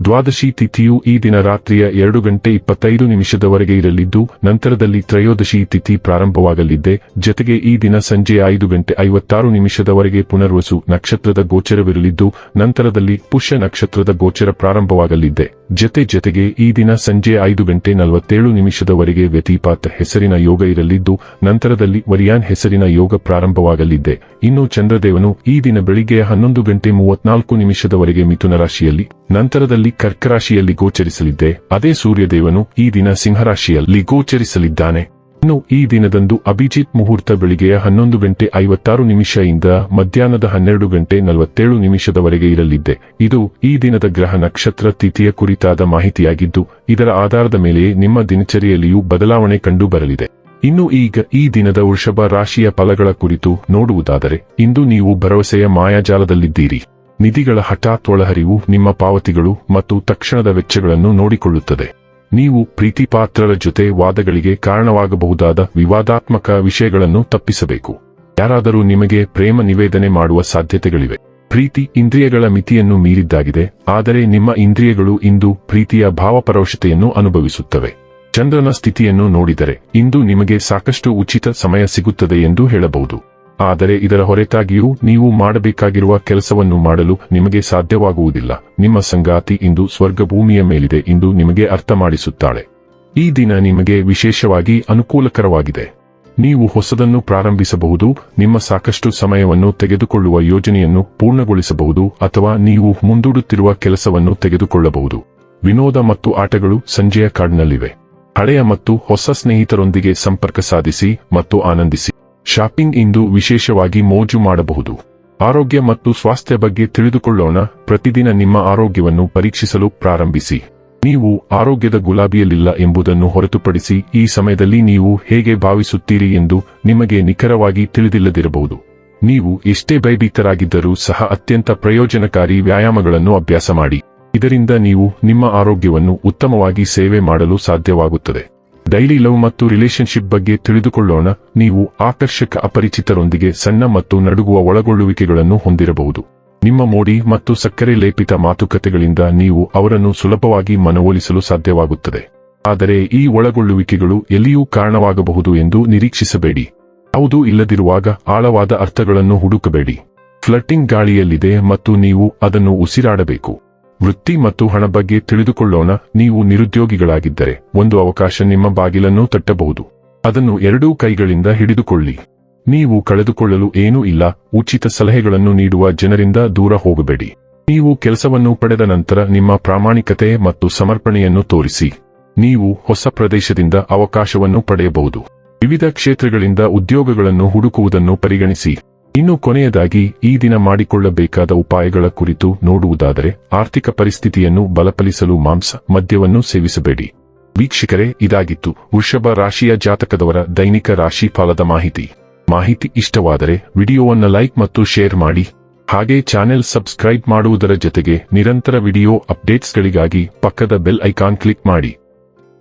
ದ್ವಾದಶಿ ತಿಥಿಯು ಈ ದಿನ ರಾತ್ರಿಯ ಎರಡು ಗಂಟೆ ಇಪ್ಪತ್ತೈದು ನಿಮಿಷದವರೆಗೆ ಇರಲಿದ್ದು, ನಂತರದಲ್ಲಿ ತ್ರಯೋದಶಿ ತಿಥಿ ಪ್ರಾರಂಭವಾಗಲಿದೆ ಜತೆಗೆ ಈ ದಿನ ಸಂಜೆ ಐದು ಗಂಟೆ ಐವತ್ತಾರು ನಿಮಿಷದವರೆಗೆ ಪುನರ್ವಸು ನಕ್ಷತ್ರದ ಗೋಚರವಿರಲಿದ್ದು, ನಂತರದಲ್ಲಿ ಪುಷ್ಯ ನಕ್ಷತ್ರದ ಗೋಚರ ಪ್ರಾರಂಭವಾಗಲಿದೆ ಜತೆ ಜತೆಗೆ ಈ ದಿನ ಸಂಜೆ ಐದು ಗಂಟೆ ನಲವತ್ತೇಳು ನಿಮಿಷದವರೆಗೆ ವ್ಯತಿಪಾತ ಹೆಸರಿನ ಯೋಗ ಇರಲಿದ್ದು, ನಂತರದಲ್ಲಿ ವರಿಯಾನ್ ಹೆಸರಿನ ಯೋಗ ಪ್ರಾರಂಭವಾಗಲಿದ್ದೆ. ಇನ್ನು ಚಂದ್ರದೇವನು ಈ ದಿನ ಬೆಳಿಗ್ಗೆ ಹನ್ನೊಂದು ಗಂಟೆ ಮೂವತ್ನಾಲ್ಕು ನಿಮಿಷದವರೆಗೆ ಮಿಥುನ ರಾಶಿಯಲ್ಲಿ ನಂತರದಲ್ಲಿ ಕರ್ಕರಾಶಿಯಲ್ಲಿ ಗೋಚರಿಸಲಿದ್ದೆ. ಅದೇ ಸೂರ್ಯದೇವನು ಈ ದಿನ ಸಿಂಹರಾಶಿಯಲ್ಲಿ ಗೋಚರಿಸಲಿದ್ದಾನೆ. ಇನ್ನು ಈ ದಿನದಂದು ಅಭಿಜಿತ್ ಮುಹೂರ್ತ ಬೆಳಿಗ್ಗೆಯ ಹನ್ನೊಂದು ಗಂಟೆ ಐವತ್ತಾರು ನಿಮಿಷದಿಂದ ಮಧ್ಯಾಹ್ನದ ಹನ್ನೆರಡು ಗಂಟೆ ನಲವತ್ತೇಳು ನಿಮಿಷದವರೆಗೆ ಇರಲಿದ್ದೆ. ಇದು ಈ ದಿನದ ಗ್ರಹ ನಕ್ಷತ್ರ ತಿಥಿಯ ಕುರಿತಾದ ಮಾಹಿತಿಯಾಗಿದ್ದು, ಇದರ ಆಧಾರದ ಮೇಲೆಯೇ ನಿಮ್ಮ ದಿನಚರಿಯಲ್ಲಿಯೂ ಬದಲಾವಣೆ ಕಂಡು ಬರಲಿದೆ. ಇನ್ನು ಈಗ ಈ ದಿನದ ವೃಷಭ ರಾಶಿಯ ಫಲಗಳ ಕುರಿತು ನೋಡುವುದಾದರೆ, ಇಂದು ನೀವು ಭರವಸೆಯ ಮಾಯಾಜಾಲದಲ್ಲಿದ್ದೀರಿ. ನಿಧಿಗಳ ಹಠಾತ್ ಒಳಹರಿವು ನಿಮ್ಮ ಪಾವತಿಗಳು ಮತ್ತು ತಕ್ಷಣದ ವೆಚ್ಚಗಳನ್ನು ನೋಡಿಕೊಳ್ಳುತ್ತದೆ. ನೀವು ಪ್ರೀತಿಪಾತ್ರರ ಜೊತೆ ವಾದಗಳಿಗೆ ಕಾರಣವಾಗಬಹುದಾದ ವಿವಾದಾತ್ಮಕ ವಿಷಯಗಳನ್ನು ತಪ್ಪಿಸಬೇಕು. ಯಾರಾದರೂ ನಿಮಗೆ ಪ್ರೇಮ ನಿವೇದನೆ ಮಾಡುವ ಸಾಧ್ಯತೆಗಳಿವೆ. ಪ್ರೀತಿ ಇಂದ್ರಿಯಗಳ ಮಿತಿಯನ್ನು ಮೀರಿದ್ದಾಗಿದೆ, ಆದರೆ ನಿಮ್ಮ ಇಂದ್ರಿಯಗಳು ಇಂದು ಪ್ರೀತಿಯ ಭಾವಪರೋಷತೆಯನ್ನು ಅನುಭವಿಸುತ್ತವೆ. ಚಂದ್ರನ ಸ್ಥಿತಿಯನ್ನು ನೋಡಿದರೆ ಇಂದು ನಿಮಗೆ ಸಾಕಷ್ಟು ಉಚಿತ ಸಮಯ ಸಿಗುತ್ತದೆ ಎಂದು ಹೇಳಬಹುದು. ಆದರೆ ಇದರ ಹೊರತಾಗಿಯೂ ನೀವು ಮಾಡಬೇಕಾಗಿರುವ ಕೆಲಸವನ್ನು ಮಾಡಲು ನಿಮಗೆ ಸಾಧ್ಯವಾಗುವುದಿಲ್ಲ. ನಿಮ್ಮ ಸಂಗಾತಿ ಇಂದು ಸ್ವರ್ಗಭೂಮಿಯ ಮೇಲಿದೆ ಎಂದು ನಿಮಗೆ ಅರ್ಥ ಮಾಡಿಸುತ್ತಾಳೆ ಈ ದಿನ ನಿಮಗೆ ವಿಶೇಷವಾಗಿ ಅನುಕೂಲಕರವಾಗಿದೆ. ನೀವು ಹೊಸದನ್ನು ಪ್ರಾರಂಭಿಸಬಹುದು, ನಿಮ್ಮ ಸಾಕಷ್ಟು ಸಮಯವನ್ನು ತೆಗೆದುಕೊಳ್ಳುವ ಯೋಜನೆಯನ್ನು ಪೂರ್ಣಗೊಳಿಸಬಹುದು ಅಥವಾ ನೀವು ಮುಂದೂಡುತ್ತಿರುವ ಕೆಲಸವನ್ನು ತೆಗೆದುಕೊಳ್ಳಬಹುದು. ವಿನೋದ ಮತ್ತು ಆಟಗಳು ಸಂಜೆಯ ಕಾಡ್ನಲ್ಲಿವೆ. ಹಳೆಯ ಮತ್ತು ಹೊಸ ಸ್ನೇಹಿತರೊಂದಿಗೆ ಸಂಪರ್ಕ ಸಾಧಿಸಿ ಮತ್ತು ಆನಂದಿಸಿ. ಶಾಪಿಂಗ್ ಇಂದು ವಿಶೇಷವಾಗಿ ಮೋಜು ಮಾಡಬಹುದು. ಆರೋಗ್ಯ ಮತ್ತು ಸ್ವಾಸ್ಥ್ಯ ಬಗ್ಗೆ ತಿಳಿದುಕೊಳ್ಳೋಣ. ಪ್ರತಿದಿನ ನಿಮ್ಮ ಆರೋಗ್ಯವನ್ನು ಪರೀಕ್ಷಿಸಲು ಪ್ರಾರಂಭಿಸಿ. ನೀವು ಆರೋಗ್ಯದ ಗುಲಾಬಿಯಲ್ಲಿಲ್ಲ ಎಂಬುದನ್ನು ಹೊರತುಪಡಿಸಿ ಈ ಸಮಯದಲ್ಲಿ ನೀವು ಹೇಗೆ ಭಾವಿಸುತ್ತೀರಿ ಎಂದು ನಿಮಗೆ ನಿಖರವಾಗಿ ತಿಳಿದಿಲ್ಲದಿರಬಹುದು. ನೀವು ಎಷ್ಟೇ ಭಯಭೀತರಾಗಿದ್ದರೂ ಸಹ ಅತ್ಯಂತ ಪ್ರಯೋಜನಕಾರಿ ವ್ಯಾಯಾಮಗಳನ್ನು ಅಭ್ಯಾಸ ಮಾಡಿ. ಇದರಿಂದ ನೀವು ನಿಮ್ಮ ಆರೋಗ್ಯವನ್ನು ಉತ್ತಮವಾಗಿ ಸೇವೆ ಮಾಡಲು ಸಾಧ್ಯವಾಗುತ್ತದೆ. ಡೈಲಿ ಲವ್ ಮತ್ತು ರಿಲೇಶನ್ಶಿಪ್ ಬಗ್ಗೆ ತಿಳಿದುಕೊಳ್ಳೋಣ. ನೀವು ಆಕರ್ಷಕ ಅಪರಿಚಿತರೊಂದಿಗೆ ಸಣ್ಣ ಮತ್ತು ನಡುಗುವ ಒಳಗೊಳ್ಳುವಿಕೆಗಳನ್ನು ಹೊಂದಿರಬಹುದು. ನಿಮ್ಮ ಮೋಡಿ ಮತ್ತು ಸಕ್ಕರೆ ಲೇಪಿತ ಮಾತುಕತೆಗಳಿಂದ ನೀವು ಅವರನ್ನು ಸುಲಭವಾಗಿ ಮನವೊಲಿಸಲು ಸಾಧ್ಯವಾಗುತ್ತದೆ. ಆದರೆ ಈ ಒಳಗೊಳ್ಳುವಿಕೆಗಳು ಎಲ್ಲಿಯೂ ಕಾರಣವಾಗಬಹುದು ಎಂದು ನಿರೀಕ್ಷಿಸಬೇಡಿ. ಯಾವುದೂ ಇಲ್ಲದಿರುವಾಗ ಆಳವಾದ ಅರ್ಥಗಳನ್ನು ಹುಡುಕಬೇಡಿ. ಫ್ಲಟ್ಟಿಂಗ್ ಗಾಳಿಯಲ್ಲಿದೆ ಮತ್ತು ನೀವು ಅದನ್ನು ಉಸಿರಾಡಬೇಕು. ವೃತ್ತಿ ಮತ್ತು ಹಣ ಬಗ್ಗೆ ತಿಳಿದುಕೊಳ್ಳೋಣ. ನೀವು ನಿರುದ್ಯೋಗಿಗಳಾಗಿದ್ದರೆ ಒಂದು ಅವಕಾಶ ನಿಮ್ಮ ಬಾಗಿಲನ್ನು ತಟ್ಟಬಹುದು. ಅದನ್ನು ಎರಡೂ ಕೈಗಳಿಂದ ಹಿಡಿದುಕೊಳ್ಳಿ. ನೀವು ಕಳೆದುಕೊಳ್ಳಲು ಏನೂ ಇಲ್ಲ. ಉಚಿತ ಸಲಹೆಗಳನ್ನು ನೀಡುವ ಜನರಿಂದ ದೂರ ಹೋಗಬೇಡಿ. ನೀವು ಕೆಲಸವನ್ನು ಪಡೆದ ನಂತರ ನಿಮ್ಮ ಪ್ರಾಮಾಣಿಕತೆ ಮತ್ತು ಸಮರ್ಪಣೆಯನ್ನು ತೋರಿಸಿ. ನೀವು ಹೊಸ ಪ್ರದೇಶದಿಂದ ಅವಕಾಶವನ್ನು ಪಡೆಯಬಹುದು. ವಿವಿಧ ಕ್ಷೇತ್ರಗಳಿಂದ ಉದ್ಯೋಗಗಳನ್ನು ಹುಡುಕುವುದನ್ನು ಪರಿಗಣಿಸಿ. ಇನ್ನು ಕೊನೆಯದಾಗಿ ಈ ದಿನ ಮಾಡಿಕೊಳ್ಳಬೇಕಾದ ಉಪಾಯಗಳ ಕುರಿತು ನೋಡುವುದಾದರೆ ಆರ್ಥಿಕ ಪರಿಸ್ಥಿತಿಯನ್ನು ಬಲಪಡಿಸಲು ಮಾಂಸ ಮದ್ಯವನ್ನು ಸೇವಿಸಬೇಡಿ. ವೀಕ್ಷಕರೇ, ಇದಾಗಿತ್ತು ವೃಷಭ ರಾಶಿಯ ಜಾತಕದವರ ದೈನಿಕ ರಾಶಿ ಫಲದ ಮಾಹಿತಿ. ಮಾಹಿತಿ ಇಷ್ಟವಾದರೆ ವಿಡಿಯೋವನ್ನು ಲೈಕ್ ಮತ್ತು ಶೇರ್ ಮಾಡಿ. ಹಾಗೆ ಚಾನೆಲ್ ಸಬ್ಸ್ಕ್ರೈಬ್ ಮಾಡುವುದರ ಜೊತೆಗೆ ನಿರಂತರ ವಿಡಿಯೋ ಅಪ್ಡೇಟ್ಸ್ಗಳಿಗಾಗಿ ಪಕ್ಕದ ಬೆಲ್ ಐಕಾನ್ ಕ್ಲಿಕ್ ಮಾಡಿ.